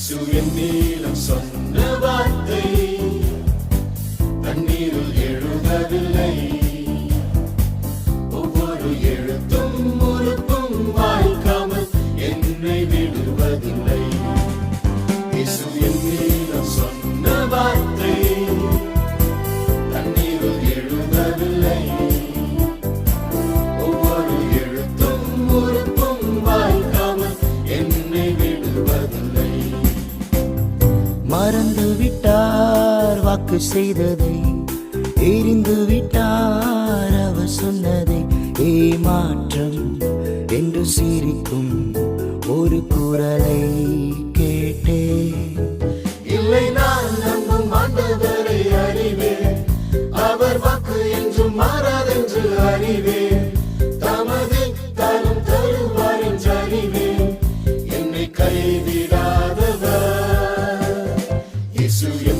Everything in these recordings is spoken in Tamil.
இயேசு என் நீளம் சொன்ன வார்த்தை தண்ணீரில் மறந்து விட்டார் வாக்கு செய்ததை. எரிந்து விட்டார் அவர் சொன்னதை. ஏமாற்றம் என்று சிரிக்கும் இயேசு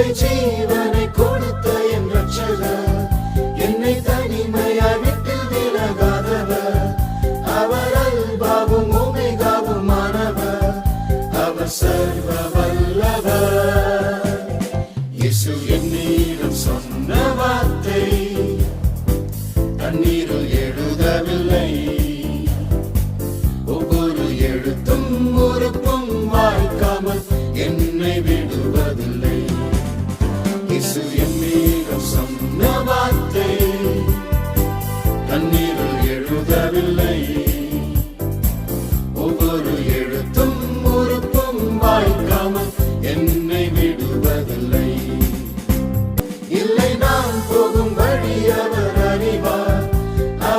இல்லை ஜீவனை கொடுத்த என் ரட்சகர். என்னை தனிமையாய் விட்டு விலகாதவர். அவர் அல்பாவும் ஓமேகாவுமானவர் அவர் சர்வ வல்லவர். இயேசு என்னிடம் சொன்னார்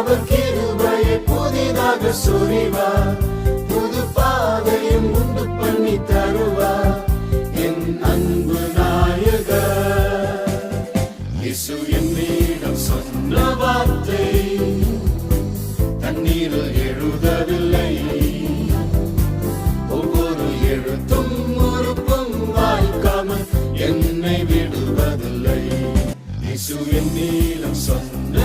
அவர் கிருபையை புதிதாக சொறிவார். புது பாதையும் உண்டு பண்ணி தருவார். என் அன்பு நாயகர் இசு என்னிடம் சொன்ன வார்த்தை தண்ணீரில் எழுதவில்லை. ஒவ்வொரு எழுத்தும் உறுப்பும் வாய்க்காமல் என்னை விடுவதில்லை. இசு என்னிடம் சொன்ன